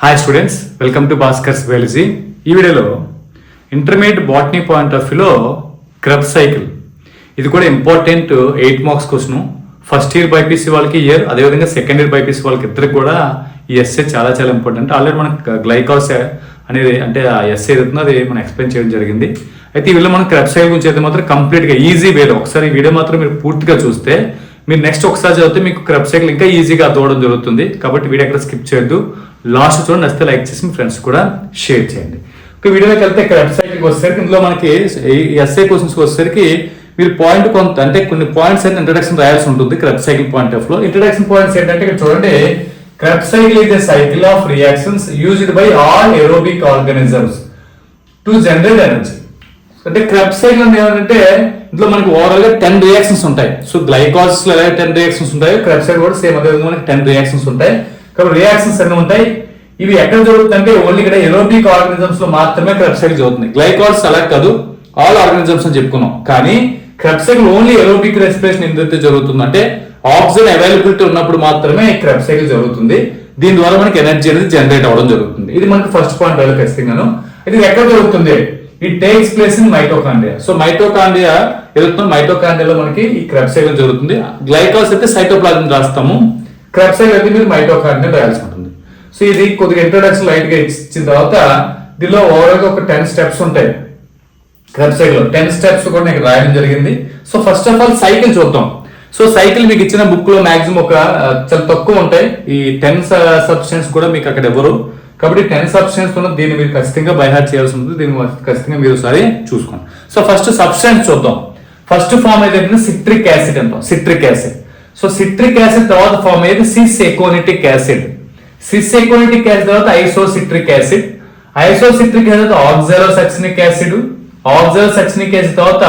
Hi students welcome to Bhaskar's biology ఈ వీడియోలో intermediate botany point of వ్యూలో క్రబ్ cycle ఇది కూడా important eight marks question first year BiPC వాళ్ళకి ఇయర్ అదేవిధంగా సెకండ్ ఇయర్ బైపీసీ వాళ్ళకి ఇద్దరికి కూడా ఈ ఎస్ఏ చాలా చాలా ఇంపార్టెంట్ ఆల్రెడీ మనకు గ్లైకాస్ అనేది అంటే ఆ ఎస్ఏ ఏదైతుందో అది మనం ఎక్స్ప్లెయిన్ చేయడం జరిగింది. అయితే ఈ వీళ్ళు మనం క్రబ్ సైకిల్ గురించి అయితే మాత్రం కంప్లీట్గా ఈజీ వేలో ఒకసారి ఈ వీడియో మాత్రం మీరు పూర్తిగా చూస్తే మీరు నెక్స్ట్ ఒకసారి చదివితే మీకు క్రబ్ సైకిల్ ఇంకా ఈజీగా అర్థవడం జరుగుతుంది. కాబట్టి వీడియో ఎక్కడ స్కిప్ చేయొద్దు. లాస్ట్ చూడండి నచ్చితే లైక్ చేసి మీ ఫ్రెండ్స్ కూడా షేర్ చేయండి. ఒక వీడియోకి వెళ్తే క్రబ్ వెబ్సైట్కి వచ్చేసరికి ఇందులో మనకి ఎస్ఐ క్వశ్చన్స్కి వచ్చేసరికి మీరు పాయింట్ కొంత అంటే కొన్ని పాయింట్స్ అయితే ఇంట్రడక్షన్ రాయాల్సి ఉంటుంది క్రబ్ సైకిల్ పాయింట్ ఆఫ్లో. ఇంట్రడక్షన్ పాయింట్స్ ఏంటంటే ఇక్కడ చూడండి Krebs cycle is the cycle of reactions used by all aerobic organisms to generate energy అంటే క్రబ్ సైకిల్ అంటే ఏమంటే ఇందులో మనకి ఓవరాల్గా టెన్ రియాక్షన్స్ ఉంటాయి. సో గ్లైకాసిస్లో ఎలా టెన్ రియాక్షన్స్ ఉంటాయో క్రబ్ సైకిల్ కూడా సేమ్ అదే మనకి టెన్ రియాక్షన్స్ ఉంటాయి. కాబట్టి రియాక్షన్స్ అన్ని ఉంటాయి. ఇవి ఎక్కడ జరుగుతుందంటే ఓన్లీ ఇక్కడ ఎరోబిక్ ఆర్గానిజమ్స్లో మాత్రమే క్రబ్ సైకిల్ జరుగుతుంది. గ్లైకాల్స్ అలా కాదు ఆల్ ఆర్గానిజమ్స్ అని చెప్పుకున్నాం. కానీ Krebs cycle only aerobic respiration ఎందుకైతే జరుగుతుందంటే ఆక్సిజన్ అవైలబిలిటీ ఉన్నప్పుడు మాత్రమే ఈ జరుగుతుంది. దీని ద్వారా మనకి ఎనర్జీ అనేది జనరేట్ అవ్వడం జరుగుతుంది. ఇది మనకి ఫస్ట్ పాయింట్ వెళ్ళి ఖచ్చితంగాను. ఇది ఎక్కడ జరుగుతుంది? It takes place in mitochondria so mitochondria ఎదుగుతున్న మైటోకాండియాలో మనకి ఈ క్రెప్సైకిల్ జరుగుతుంది. గ్లైకాల్స్ అయితే సైటోప్లాజం రాస్తాము. క్రబ్ అయితే మీరు మైటోకాండ్రియా రాయాల్సి ఉంటుంది. సో ఇది కొద్దిగా ఇంట్రొడక్షన్ లైట్గా ఇచ్చిన తర్వాత దీనిలో ఓవరాల్గా ఒక టెన్ స్టెప్స్ ఉంటాయి. క్రబ్ సైకిల్ టెన్ స్టెప్స్ కూడా నీకు రాయడం జరిగింది. So first of all cycle చూద్దాం. సో సైకిల్ మీకు ఇచ్చిన బుక్లో మాక్సిమం ఒక చాలా తక్కువ ఉంటాయి. ఈ టెన్ సబ్స్టెన్స్ కూడా మీకు అక్కడ ఇవ్వరు. కాబట్టి టెన్ సబ్స్టెన్స్ ఉన్న దీన్ని మీరు ఖచ్చితంగా బైహార్ట్ చేయాల్సి ఉంటుంది. దీన్ని ఖచ్చితంగా మీరు ఒకసారి చూసుకోండి. సో ఫస్ట్ సబ్స్టెన్స్ చూద్దాం. ఫస్ట్ ఫామ్ ఏదైతే సిట్రిక్ యాసిడ్ అంటాం. Citric acid so citric acid తర్వాత ఫామ్ అయ్యేది cis aconitic acid cis aconitic acid తర్వాత ఐసోసిట్రిక్ యాసిడ్ ఐసోసిట్రిక్ యాసిడ్ తర్వాత ఆక్సాలోసక్సినిక్ యాసిడ్ ఆక్సాలోసక్సినిక్ యాసిడ్ తర్వాత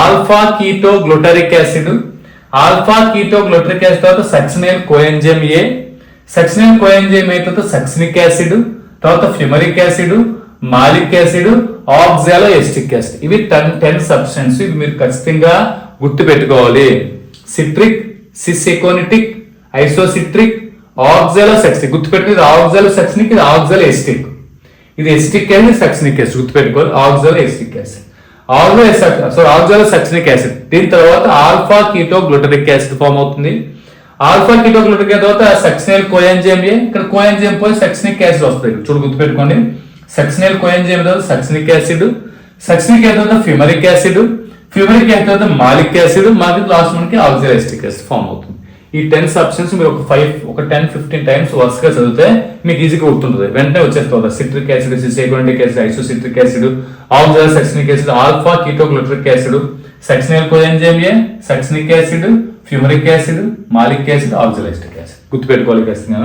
alpha keto glutaric acid alpha keto glutaric acid తర్వాత succinyl coenzyme A succinyl coenzyme A తర్వాత succinic acid తర్వాత fumaric acid malic acid oxaloacetic acid ఇవి ten ten substance ఇవి మీరు ఖచ్చితంగా గుర్తుపెట్టుకోవాలి. Citric cis aconitic isocitric oxalosuccinic గుర్తుపెట్టుకుని ఇది ఆక్సాలో ఇది ఆక్సాలో ఎస్టిక్ ఇది ఎస్టిక్ యాసిడ్ సక్సినిక్ యాసిడ్. గుర్తుపెట్టుకోవాలి ఆక్సాలో ఎస్టిక్ యాసిడ్. ఆల్లో సో ఆక్సాలో సక్సినిక్ యాసిడ్. దీని తర్వాత alpha keto glutaric acid form అవుతుంది. ఆల్ఫా కీటో గ్లూటరిక్ తర్వాత సక్సినల్ కోయంజేమ్ ఇక్కడ కోయంజేమ్ పోయి సక్సినిక్ యాసిడ్ వస్తుంది చూడు గుర్తుపెట్టుకోండి. సక్సినల్ కోయంజేమ్ తర్వాత సక్సినిక్ యాసిడ్. సక్సినిక్ యాసిడ్ తర్వాత ఫిమరిక్ యాసిడ్. ఫ్యూమరిక్ యాసిడ్ తర్వాత మాలిక్ యాసిడ్ మాలిక్ లాస్ట్ మనకి ఆక్సిలెస్టిక్ యాసిడ్ ఫామ్ అవుతుంది. ఈ టెన్ సబ్స్టెన్స్ మీరు ఒక ఫైవ్ ఒక టెన్ ఫిఫ్టీన్ టైమ్స్ వరుసగా చదివితే మీకు ఈజీగా గుర్తుంటుంది. వెంటనే వచ్చేస్తుంది citric acid cis aconitic acid isocitric acid oxygen succinic acid alpha ketoglutaric acid succinyl coenzyme A acid fumaric acid malic acid oxaloacetic acid. గుర్తుపెట్టుకోవాలి ఖచ్చితంగా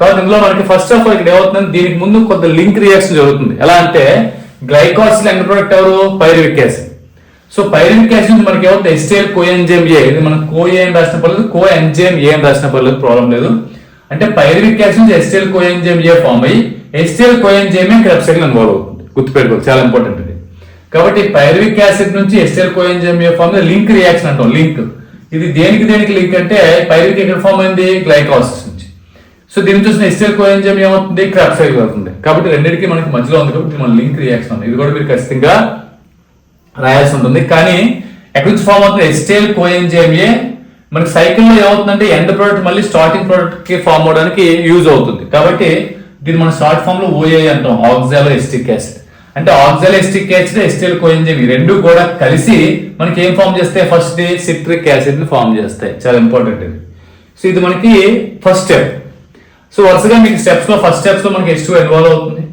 తర్వాత ఇందులో మనకి ఫస్ట్ ఆఫ్ ఆల్ ఇక్కడ ఏమవుతుంది దీనికి ముందు కొంత లింక్ రియాక్షన్ జరుగుతుంది. ఎలా అంటే గ్లైకాసిల్ ఎండ్ ప్రొడక్ట్ ఎవరు? Pyruvic acid. So pyruvic acid మనకి ఏమవుతుంది? ఎస్టిఎల్ కోఎంజైమ్ ఏ ఇది మనం కో ఏ అని రాసిన పర్లేదు కో ఎంజైమ్ ఏ అని రాసిన పర్లేదు ప్రాబ్లం లేదు. అంటే pyruvic acid acetyl coenzyme A form అయ్యి acetyl coenzyme A Krebs cycle involve అవుతుంది. గుర్తుపెట్టుకోవాలి చాలా ఇంపార్టెంట్ ఇది. కాబట్టి పైరివిక్ యాసిడ్ నుంచి acetyl coenzyme A form link reaction అంటాం లింక్ ఇది దేనికి దేనికి లింక్ అంటే పైరివిక్ ఎక్కడ ఫామ్ అయింది? గ్లైకాసిస్ నుంచి. సో దీని చూసిన ఎస్టిఎల్ కోఎంజైమ్ ఏమవుతుంది? క్రెప్ సైకిల్ అవుతుంది కాబట్టి రెండింటికి మనకి మధ్యలో ఉంది కాబట్టి మన లింక్ రియాక్షన్ ఇది కూడా మీరు ఖచ్చితంగా రాయాల్సి ఉంటుంది. కానీ ఎక్కడి నుంచి ఫామ్ అవుతుంది? ఎస్టేల్ కోఎంజైమ్ ఏ మనకి సైకిల్లో ఏమవుతుందంటే ఎండ్ ప్రోడక్ట్ మళ్ళీ స్టార్టింగ్ ప్రోడక్ట్కి ఫామ్ అవడానికి యూజ్ అవుతుంది. కాబట్టి దీన్ని మనం షార్ట్ ఫామ్లో ఓఏ అంటాం. ఆక్సాలో ఎస్టిక్ యాసిడ్ అంటే oxaloacetic acid acetyl coenzyme ఈ రెండు కూడా కలిసి మనకి ఏం ఫామ్ చేస్తాయి? ఫస్ట్ సిట్రిక్ యాసిడ్ని ఫామ్ చేస్తాయి. చాలా ఇంపార్టెంట్ ఇది. సో ఇది మనకి ఫస్ట్ స్టెప్ సో వరుసగా మీకు స్టెప్స్లో ఫస్ట్ స్టెప్స్లో మనకి ఎస్ టూ ఇన్వాల్వ్ అవుతుంది.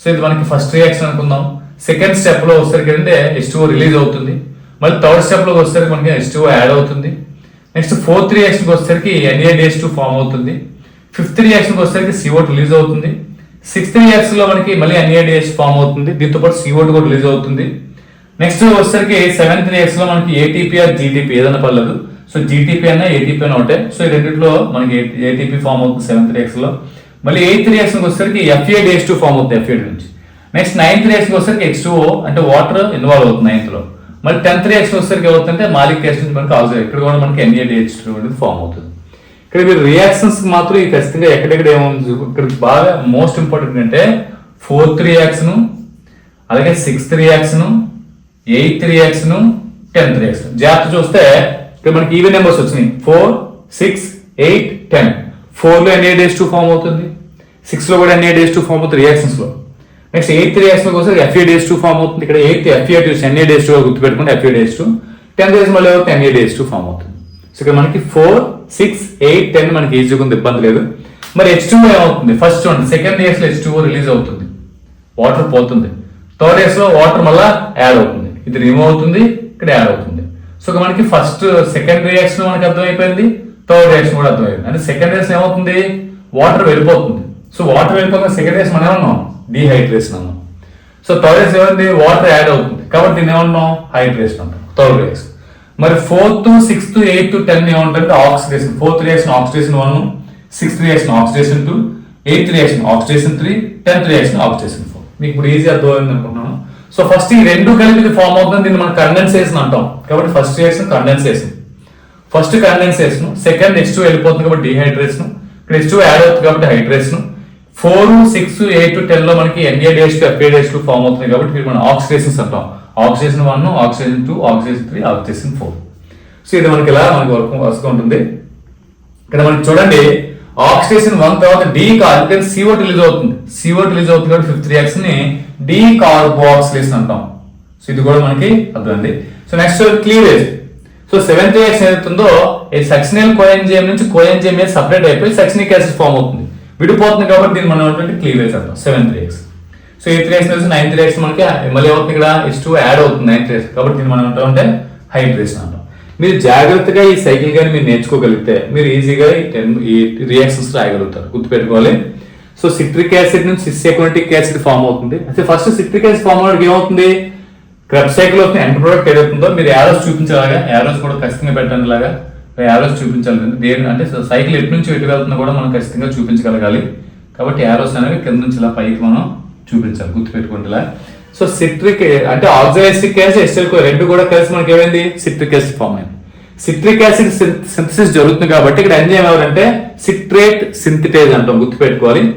సో ఇది మనకి ఫస్ట్ రియాక్షన్ అనుకుందాం. సెకండ్ స్టెప్లో వచ్చేసరికి అంటే ఎస్ టూ రిలీజ్ అవుతుంది. మళ్ళీ థర్డ్ స్టెప్లోకి వచ్చేసరికి మనకి ఎస్ టూ యాడ్ అవుతుంది. నెక్స్ట్ ఫోర్త్ రియాక్షన్ వచ్చేసరికి ఎన్ఏడిఎస్ టూ ఫామ్ అవుతుంది. ఫిఫ్త్ రియాక్షన్కి వచ్చేసరికి సిఓట్ రిలీజ్ అవుతుంది. సిక్స్త్ రియాక్షన్లో మనకి మళ్ళీ ఎన్ఏడిఎస్ ఫామ్ అవుతుంది. దీంతో పాటు సిఓట్ కూడా రిలీజ్ అవుతుంది. నెక్స్ట్ వచ్చేసరికి సెవెంత్ రియాక్షన్లో మనకి ఏటీపీ ఆర్ జీటీపీ ఏదైనా పర్లేదు. సో జీటీపీ అన్న ఏటీపీ అయినా ఉంటాయి సో ఈ రెండింటిలో మనకి ఏటీపీ ఫామ్ అవుతుంది సెవెంత్ రియాక్షన్లో మళ్ళీ ఎయిత్ రియాక్షన్కి వచ్చేసరికి ఎఫ్ఏ డేస్ టూ ఫామ్ అవుతుంది ఎఫ్ఏడి నుంచి. నెక్స్ట్ నైన్త్ రియాక్షన్ వచ్చేసరికి ఎక్స్ అంటే వాటర్ ఇన్వాల్వ్ అవుతుంది నైన్త్లో. మళ్ళీ టెన్త్ రియాక్షన్ వచ్చేసరికి ఏమవుతుందంటే మాలిక్ యాసిడ్ మనకి ఆల్సో ఇక్కడ కూడా మనకి ఎన్ఏ అనేది ఫామ్ అవుతుంది. ఇక్కడ మీరు రియాక్షన్స్ మాత్రం ఈ ఖచ్చితంగా ఎక్కడెక్కడ ఏముంది ఇక్కడ బాగా మోస్ట్ ఇంపార్టెంట్ అంటే ఫోర్త్ రియాక్షన్ అలాగే sixth reaction eighth reaction tenth reaction జాగ్రత్త చూస్తే ఇక్కడ మనకి ఈవెన్ నెంబర్స్ వచ్చినాయి. ఫోర్ సిక్స్ ఎయిట్ టెన్ ఫోర్లో ఎన్ఏ డేస్ టూ ఫామ్ అవుతుంది. సిక్స్లో కూడా ఎన్ఏ డేస్ టూ ఫామ్ అవుతుంది రియాక్షన్స్లో. నెక్స్ట్ ఎయిత్ రియాక్షన్ కోసం ఎఫ్ఏ డేస్ టూ ఫామ్ అవుతుంది. ఇక్కడ eighth FA two NADH two గుర్తుపెట్టుకుంటే FA days two tenth DH మళ్ళీ అవుతుంది ఎన్ఏ డేస్ టూ ఫామ్ అవుతుంది. సో ఇక్కడ మనకి ఫోర్ సిక్స్ ఎయిట్ టెన్ మనకి ఈజీగా ఉంది ఇబ్బంది లేదు. మరి హెచ్ టూ ఏమవుతుంది? ఫస్ట్ చూడండి సెకండ్ ఇయర్స్లో హెచ్ టూ రిలీజ్ అవుతుంది. వాటర్ పోతుంది. థర్డ్ ఇయర్స్లో వాటర్ మళ్ళా యాడ్ అవుతుంది. ఇది రిమూవ్ అవుతుంది ఇక్కడ యాడ్ అవుతుంది. సో మనకి ఫస్ట్ సెకండ్ రియాక్షన్ మనకి అర్థమైపోయింది. థర్డ్ రియాక్షన్ కూడా అర్థమైంది అంటే సెకండ్ రియాక్షన్ ఏమవుతుంది? వాటర్ వెళ్ళిపోతుంది. సో వాటర్ వెళ్ళిపోతుంది సెకండ్ రియాక్షన్ మనం ఏమన్నాం? డీహైడ్రేషన్ అన్నాం. సో థర్డ్ రియాక్షన్ ఏమైంది? వాటర్ యాడ్ అవుతుంది. కాబట్టి దీన్ని ఏమన్నాం హైడ్రేషన్ అంటాం. థర్డ్ రియాక్షన్ మరి ఫోర్త్ సిక్స్త్ ఎయిత్ టెన్ ఏమంటారంటే oxidation fourth reaction oxidation one sixth reaction oxidation two eighth reaction oxidation three tenth reaction oxidation four మీకు ఇప్పుడు ఈజీ అర్థమైంది అనుకుంటున్నాను. సో ఫస్ట్ ఈ రెండు కలిపి ఫామ్ అవుతుంది. దీన్ని మనం కండెన్సేషన్ అంటాం. కాబట్టి first reaction condensation first condensation second S two వెళ్ళిపోతుంది కాబట్టి డిహైడ్రేషన్ ఇక్కడ ఎస్ టూ యాడ్ అవుతుంది కాబట్టి హైడ్రేషన్ ఫోర్ సిక్స్ ఎయిట్ టెన్లో మనకి NADH two FADH two form అవుతుంది కాబట్టి వీటిని మనం ఆక్సిడేషన్స్ అంటాం. Oxygen one oxygen two oxygen three oxygen four so ఇది మనకి ఇలా మనకి వర్క్ వస్తూ ఉంటుంది. ఇక్కడ మనకి చూడండి ఆక్సిడేషన్ వన్ తర్వాత డీ కార్బన్ సిఓ రిలీజ్ అవుతుంది. సిఓ రిలీజ్ అవుతుంది కాబట్టి ఫిఫ్త్ రియాక్షన్ని డీ కార్బోక్సిలేషన్ అంటాం. సో ఇది కూడా మనకి అర్థమైంది. So next cleavage so seventh reaction ఏదైతుందో ఈ సక్సినల్ కోఎంజిఎం నుంచి కోఎంజిఎం సపరేట్ అయిపోయి సక్సినిక్ యాసిడ్ ఫామ్ అవుతుంది. విడిపోతుంది కాబట్టి దీన్ని మనం ఏంటంటే క్లీవేజ్ అంటాం. Seven three X so eighth race వచ్చి నైన్త్ రేస్ మనకి మళ్ళీ అవుతుంది ఇక్కడ? ఎస్ టూ యాడ్ అవుతుంది నైన్త్ రేస్ కాబట్టి దీన్ని మనం అంటాం అంటే హైడ్రేషన్ అంటాం. మీరు జాగ్రత్తగా ఈ సైకిల్ కానీ మీరు నేర్చుకోగలిగితే మీరు ఈజీగా ఈ టెన్ ఈ రియాక్షన్స్ రాయగలుగుతారు. గుర్తుపెట్టుకోవాలి. సో సిట్రిక్ యాసిడ్ నుంచి సిస్సెకోనిటిక్ యాసిడ్ ఫామ్ అవుతుంది. అయితే ఫస్ట్ సిట్రిక్ యాసిడ్ ఫామ్ అవడానికి ఏమవుతుంది? క్రబ్ సైకిల్ అవుతుంది ఎండ్ ప్రోడక్ట్ ఏదవుతుందో మీరు యారోస్ చూపించేలాగా యారోస్ కూడా ఖచ్చితంగా పెట్టండి లాగా యారోస్ చూపించాలి. దేని అంటే సైకిల్ ఎటు నుంచి ఎటు వెళ్తుందో కూడా మనం ఖచ్చితంగా చూపించగలగాలి. కాబట్టి యారోస్ అనేవి కింద నుంచి ఇలా పైకి మనం చూపించాలి. గుర్తుపెట్టుకుంటేలా సో సిట్రిక్ అంటే ఆక్సాలిక్ యాసిడ్ ఎస్టెల్కో రెండు కూడా కలిసి మనకి ఏమైంది? సిట్రిక్ యాసిడ్ ఫామ్ అయింది. సిట్రిక్ యాసిడ్ సింథసిస్ జరుగుతుంది కాబట్టి ఇక్కడ ఎంజైమ్ ఎవరంటే సిట్రేట్ సింథటేజ్ అంటాం. గుర్తుపెట్టుకోవాలి.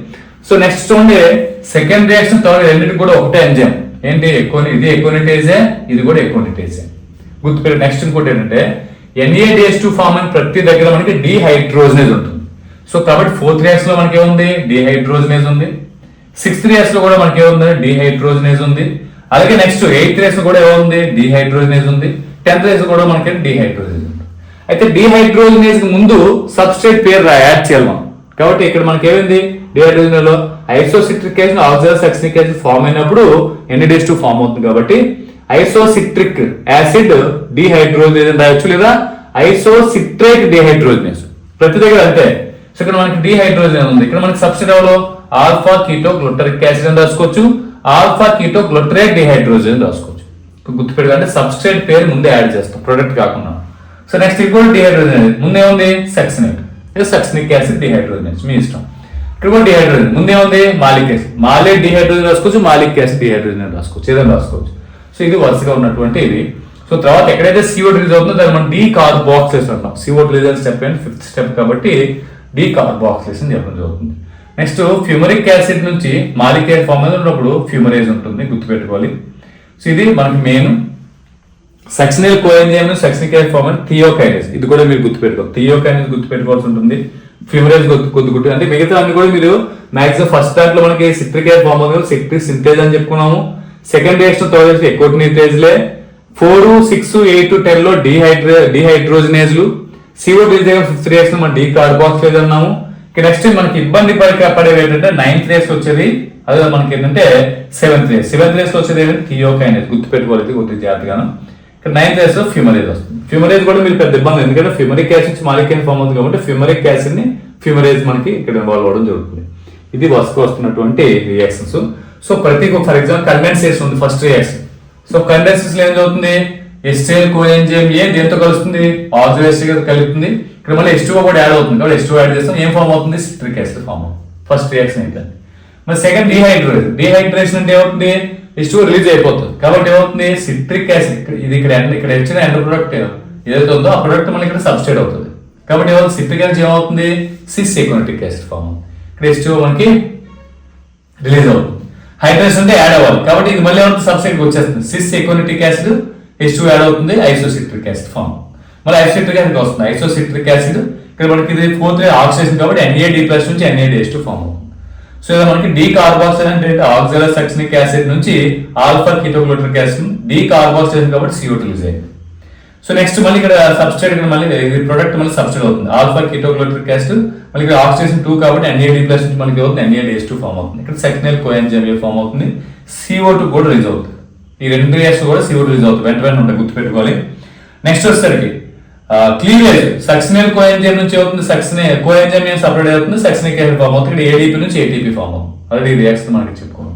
సో నెక్స్ట్ చూడండి సెకండ్ రియాక్షన్ థర్డ్ రెండింటికి కూడా ఒకటే ఎంజైమ్ ఏంటి? ఎక్కువ ఇది ఎక్కువ ఇది కూడా ఎక్కువ గుర్తుపెట్టు నెక్స్ట్ ఇంకోటి ఏంటంటే ఎన్ఏడిఎస్ టూ ఫామ్ అని ప్రతి దగ్గర మనకి డిహైడ్రోజనేజ్ ఉంటుంది. సో కాబట్టి ఫోర్త్ రియాక్షన్లో మనకి ఏముంది? డిహైడ్రోజనేజ్ ఉంది. సిక్స్త్ రియాక్స్లో కూడా మనకి ఏముంది? డిహైడ్రోజనేజ్ ఉంది. అలాగే నెక్స్ట్ ఎయిత్ రేస్ కూడా ఏముంది? డిహైడ్రోజనేజ్ ఉంది. టెన్త్ రేస్ కూడా మనకి డిహైడ్రోజనేజ్ ఉంది. అయితే డిహైడ్రోజనేజ్ ముందు సబ్స్ట్రేట్ పేరు యాడ్ చేయాలి మనం. కాబట్టి ఇక్కడ మనకి ఏమైంది? డిహైడ్రోజన్లో isocitric acid oxygen succinic acid form అయినప్పుడు ఎన్ఏడిఎస్ టూ ఫామ్ అవుతుంది కాబట్టి ఐసోసిట్రిక్ యాసిడ్ డిహైడ్రోజనేజ్ అని రాయొచ్చు లేదా ఐసోసిట్రేట్ డిహైడ్రోజనేజ్ ప్రతి దగ్గర అంతే. సో ఇక్కడ మనకి డిహైడ్రోజన్ ఉంది. ఇక్కడ మనకి సబ్స్టిట్యూట్ ఎవరో ఆల్ఫా కీటో గ్లూటరిక్ యాసిడ్ అని రాసుకోవచ్చు. ఆల్ఫా కీటో గ్లూటరేట్ డిహైడ్రోజన్ అని రాసుకోవచ్చు. గుర్తుపెట్టుకో అంటే సబ్స్ట్రేట్ పేరు ముందే యాడ్ చేస్తాం. ప్రొడక్ట్ కాకుండా. సో నెక్స్ట్ ఇది కూడా డిహైడ్రోజన్ ముందే ఉంది succinate. Succinic succinic acid dehydrogenase మీ ఇష్టం. ఇక్కడ కూడా డిహైడ్రోజన్ ముందే ఉంది మాలిక్ యాసిడ్. మాలిక్ డిహైడ్రోజన్ రాసుకోవచ్చు మాలిక్ యాసిడ్ డిహైడ్రోజన్ రాసుకోవచ్చు. ఏదైనా రాసుకోవచ్చు. సో ఇది వరుసగా ఉన్నటువంటి ఇది సో తర్వాత ఎక్కడైతే సిఓ రిలీజ్ అవుతుందో దాన్ని మనం డీ కార్బాక్సిలేషన్ అంటాం. CO release step and fifth step కాబట్టి డీ కార్బాక్సిలేషన్ చెప్పడం జరుగుతుంది. నెక్స్ట్ ఫ్యూమరిక్ యాసిడ్ నుంచి మాలిక్ యాసిడ్ ఫామ్ ఉన్నప్పుడు ఫ్యూమరేజ్ ఉంటుంది గుర్తుపెట్టుకోవాలి. సో ఇది మనకి main succinyl coenzyme succinic acid form అని థియోకైనస్ ఇది కూడా మీరు గుర్తుపెట్టుకోవాలి. థియోకైనస్ గుర్తుపెట్టుకోవాల్సి ఉంటుంది. ఫ్యూమరేజ్ గుర్తు కొద్ది గుర్తు అంటే మిగతా అన్ని కూడా మీరు మాక్సిమం ఫస్ట్ దాంట్లో మనకి సిట్రిక్ యాసిడ్ ఫామ్ అవుతుంది సిట్రిక్ సింథేజ్ అని చెప్పుకున్నాము. సెకండ్ రియాక్షన్ థర్డ్ రియాక్షన్ లే. ఫోర్ సిక్స్ ఎయిట్ టెన్లో డిహైడ్రే డిహైడ్రోజనేజ్లు సిఓ డిజైన్ ఫిఫ్త్ రియాక్షన్ మనం డి కార్బాక్సిలేజ్ అన్నాము. నెక్స్ట్ మనకి ఇబ్బంది పడే పడేవి ఏంటంటే నైన్త్ రేస్ వచ్చేది. అదే మనకి ఏంటంటే సెవెంత్ రేస్ సెవెంత్ రేస్ వచ్చేది ఏంటంటే థియోకైనేజ్ గుర్తుపెట్టుకోవాలి ఇది కొద్దిగా జాగ్రత్తగాను. ఇక్కడ నైన్త్ రేస్లో ఫ్యూమరేజ్ వస్తుంది. ఫ్యూమరేజ్ కూడా మీరు పెద్ద ఇబ్బంది ఎందుకంటే ఫ్యూమరిక్ యాసిడ్ మాలిక్యూల్ ఫామ్ అవుతుంది కాబట్టి ఫ్యూమరిక్ యాసిడ్ని ఫ్యూమరేజ్ మనకి ఇక్కడ ఇన్వాల్వ్ అవ్వడం జరుగుతుంది. ఇది వస్తు వస్తున్నటువంటి రియాక్షన్స్ సో ప్రతి ఫర్ ఎగ్జాంపుల్ కండెన్సేషన్ ఉంది ఫస్ట్ రియాక్షన్ సో కండెన్సేషన్ ఏం జరుగుతుంది? ఎస్టైల్ కోఎన్జిఎం ఏ దేంతో కలుస్తుంది? ఆక్సిడేషన్ కలుగుతుంది. ఇక్కడ మళ్ళీ ఎస్ కూడా యాడ్ అవుతుంది. కాబట్టి ఎస్ యాడ్ చేస్తాం. ఏం ఫామ్ అవుతుంది? సిట్రిక్ యాసిడ్ ఫామ్ అవుతుంది. ఫస్ట్ రియాక్షన్ అయితే మరి సెకండ్ డిహైడ్రేషన్ డిహైడ్రేషన్ అంటే ఏమవుతుంది? ఎస్ రిలీజ్ అయిపోతుంది. కాబట్టి ఏమవుతుంది? సిట్రిక్ యాసిడ్ ఇది ఇక్కడ ఇక్కడ వచ్చిన ఎండ్ ప్రొడక్ట్ ఏదైతే ఉందో ఆ ప్రొడక్ట్ మనకి ఇక్కడ సబ్స్టేట్ అవుతుంది. కాబట్టి ఏమవుతుంది? సిట్రిక్ యాసిడ్ ఏమవుతుంది? సిస్ ఎకోనటిక్ యాసిడ్ ఫామ్ ఇక్కడ H2O మనకి రిలీజ్ అవుతుంది. హైడ్రస్ ఉంటే యాడ్ అవ్వాలి. కాబట్టి ఇది మళ్ళీ ఏమవుతుంది? సబ్సైడ్కి వచ్చేస్తుంది. Cis aconitic acid H two add అవుతుంది ఐసోసిట్రిక్ యాసిడ్ ఫామ్ మళ్ళీ ఐసోసిట్రిక్ యాసిడ్ వస్తుంది. ఐసోసిట్రిక్ యాసిడ్ ఇక్కడ మనకి ఇది ఫోర్త్ ఆక్సిజన్ కాబట్టి ఎన్ఏడి ప్లస్ నుంచి ఎన్ఏడి హెచ్ టూ ఫామ్ అవుతుంది. సో ఇలా మనకి డీ కార్బాక్సిల్ అంటే ఆక్సిలర్ సక్సినిక్ యాసిడ్ నుంచి alpha ketoglutaric acid decarboxylation కాబట్టి CO2 రిలీజ్ అయింది సో నెక్స్ట్ మళ్ళీ ఇక్కడ సబ్స్టైడ్ ఇక్కడ మళ్ళీ ఇది ప్రొడక్ట్ మళ్ళీ సబ్స్ట్రేట్ అవుతుంది. ఆల్ఫా కిటోక్లోట్రిక్ యాసిడ్ మళ్ళీ ఇక్కడ ఆక్సిజన్ టూ కాబట్టి ఎన్ఏడి ప్లస్ నుంచి మనకి అవుతుంది ఎన్ఏడి ఎస్ టూ ఫామ్ అవుతుంది. ఇక్కడ సెక్నల్ కోఎన్జైమ్ ఫామ్ అవుతుంది. సిఓ టూ కూడా రిలీజ్ అవుతుంది. ఈ రెండు రియాక్షన్ కూడా సిఓ రిలీజ్ అవుతుంది. వెంట వెంట ఉంటాయి గుర్తుపెట్టుకోవాలి. నెక్స్ట్ వచ్చేసరికి క్లీవేజ్ సక్సినల్ కోఎన్జైమ్ నుంచి అవుతుంది సక్సినే కోఎన్జైమ్ ఏం సపరేట్ అవుతుంది? సక్సినిక్ యాసిడ్ ఫామ్ అవుతుంది. ఇక్కడ ఏడీపీ నుంచి ఏటీపీ ఫామ్ అవుతుంది. ఆల్రెడీ రియాక్షన్ మనకి చెప్పుకున్నాం.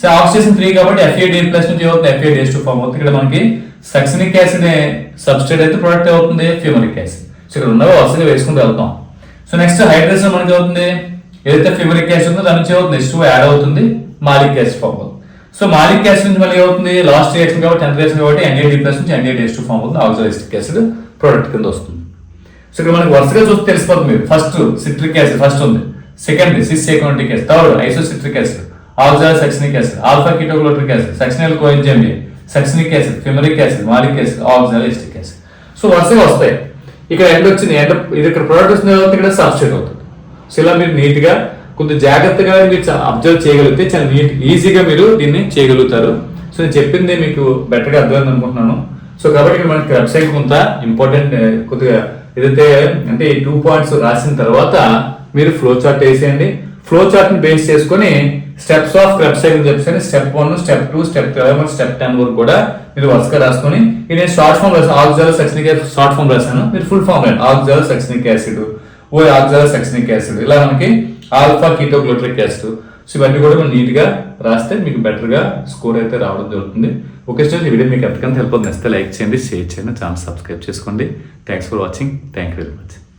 సో ఆక్సిజన్ త్రీ కాబట్టి ఎఫ్ఏడి ప్లస్ నుంచి అవుతుంది ఎఫ్ఏడి ఎస్ టూ ఫామ్ అవుతుంది. ఇక్కడ మనకి సక్సినిక్ యాసిడ్ సబ్స్టేట్ అయితే ప్రొడక్ట్ అవుతుంది ఫ్యూమరిక్ యాసిడ్. సో ఇక్కడ ఉన్నవి వరుసగా వేసుకుంటూ వెళ్తాం. సో నెక్స్ట్ హైడ్రేషన్ మనకి అవుతుంది. ఏదైతే ఫ్యూమరిక్ యాసిడ్ ఉందో దాని నుంచి అవుతుంది ఎస్ టూ యాడ్ అవుతుంది. మాలిక్ యాసిడ్ ఫామ్ అవుతుంది. సో మాలిక్ యాసిడ్ నుంచి మళ్ళీ అవుతుంది లాస్ట్ రియాక్షన్ కాబట్టి టెన్త్ రియాక్షన్ కాబట్టి ఎన్ఏడి ప్లస్ నుంచి ఎన్ఏడి ఎస్ టూ ఫామ్ అవుతుంది. ఆక్సోలిస్టిక్ యాసిడ్ ప్రొడక్ట్ కింద వస్తుంది. సో ఇక్కడ మనకి వరుసగా చూస్తే తెలిసిపోతుంది మీరు. ఫస్ట్ సిట్రిక్ యాసిడ్ ఫస్ట్ ఉంది. Second cis aconitic acid third isocitric acid oxalosuccinic acid alpha ketoglutaric acid succinyl coenzyme succinic acid fumaric acid malic acid oxal acid so వరుసగా వస్తాయి. ఇక్కడ ఎండ్ వచ్చింది ఎండ ఇది ఇక్కడ ప్రొడక్ట్ వచ్చిన తర్వాత ఇక్కడ సబ్స్టేట్ అవుతుంది. సో ఇలా మీరు నీట్గా కొంత జాగ్రత్తగా మీరు అబ్జర్వ్ చేయగలిగితే చాలా నీట్ ఈజీగా మీరు దీన్ని చేయగలుగుతారు. సో నేను చెప్పింది మీకు బెటర్గా అర్థమైంది అనుకుంటున్నాను. సో కాబట్టి ఇక్కడ మనకి వెబ్సైట్ కొంత ఇంపార్టెంట్ కొద్దిగా ఏదైతే అంటే ఈ టూ పాయింట్స్ రాసిన తర్వాత మీరు ఫ్లో చార్ట్ వేసేయండి. ఫ్లో చార్ట్ని బేస్ చేసుకొని స్టెప్స్ ఆఫ్ క్రెబ్ సైకిల్ చెప్పేసి step one step two step eleven step ten వరకు కూడా మీరు వరుసగా రాసుకొని ఇది నేను షార్ట్ ఫామ్ రాసాను oxalosuccinic acid short form రాశాను. మీరు ఫుల్ ఫామ్ రాయండి. ఆక్జాల సక్సినిక్ యాసిడ్ ఓ ఆక్జాల సక్సినిక్ యాసిడ్. ఇలా మనకి ఆల్ఫా కీటోగ్లోట్రిక్ యాసిడ్. సో ఇవన్నీ కూడా మనం నీట్గా రాస్తే మీకు బెటర్గా స్కోర్ అయితే రావడం జరుగుతుంది. ఓకే స్టూడెంట్ ఈ వీడియో మీకు ఎంతకంత హెల్ప్ అవుతుంది నచ్చితే లైక్ చేయండి షేర్ చేయండి ఛానల్ సబ్స్క్రైబ్ చేసుకోండి. Thanks for watching thank you very much